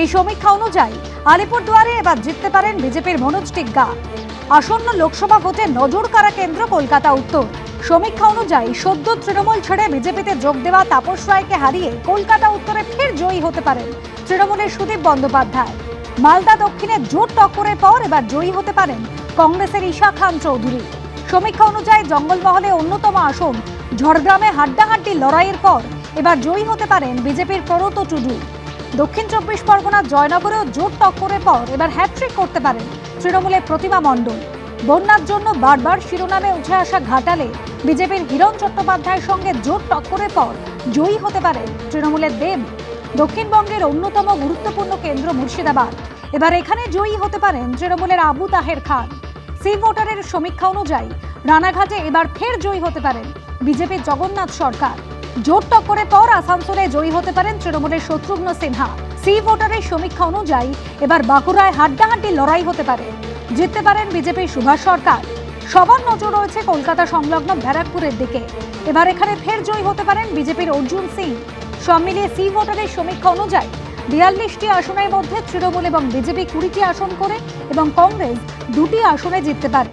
এই সমীক্ষা অনুযায়ী আলিপুরদুয়ারে এবার জিততে পারেন বিজেপির মনোজ টিগ্গা। আসন্ন লোকসভা ভোটে নজর কারা কেন্দ্র কলকাতা উত্তর। সমীক্ষা অনুযায়ী সদ্য তৃণমূল ছেড়ে বিজেপিতে যোগ দেওয়া তাপস রায়কে হারিয়ে কলকাতা উত্তরে ফের জয়ী হতে পারেন তৃণমূলের সুদীপ বন্দ্যোপাধ্যায়। মালদা দক্ষিণে জোট টক্করের পর এবার জয়ী হতে পারেন কংগ্রেসের ঈশা খান চৌধুরী। সমীক্ষা অনুযায়ী জঙ্গলমহলে অন্যতম আসন ঝড়গ্রামে হাড্ডাহাড্ডি লড়াইয়ের পর এবার জয়ী হতে পারেন বিজেপির প্ররত টুডু। দক্ষিণ চব্বিশ পরগনার জয়নগরেও জোট টক্করের পর এবার হ্যাট্রিক করতে পারেন তৃণমূলের প্রতিমা মণ্ডল। বন্যার জন্য বারবার শিরোনামে উঠে আসা ঘাটালে বিজেপির হিরণ চট্টোপাধ্যায়ের সঙ্গে জোট টক্করের পর জয়ী হতে পারে তৃণমূলের দেব। দক্ষিণবঙ্গের অন্যতম গুরুত্বপূর্ণ কেন্দ্র মুর্শিদাবাদ। এবার এখানে জয়ী হতে পারেন তৃণমূলের আবু তাহের খান। সি ভোটারের সমীক্ষা অনুযায়ী রানাঘাটে এবার ফের জয়ী হতে পারেন বিজেপির জগন্নাথ সরকার। জোট টক্করের পর আসানসোলে জয়ী হতে পারেন তৃণমূলের শত্রুঘ্ন সিনহা। সি ভোটারের সমীক্ষা অনুযায়ী এবার বাঁকুড়ায় হাড্ডাহাড্ডি লড়াই হতে পারে। জিততে পারেন বিজেপির সুভাষ সরকার। সবার নজর রয়েছে কলকাতা সংলগ্ন ব্যারাকপুরের দিকে। এবার এখানে ফের জয়ী হতে পারেন বিজেপির অর্জুন সিং। সব মিলিয়ে সি ভোটারের সমীক্ষা অনুযায়ী বিয়াল্লিশটি আসনের মধ্যে তৃণমূল এবং বিজেপি কুড়িটি আসন করে এবং কংগ্রেস দুটি আসনে জিততে পারে।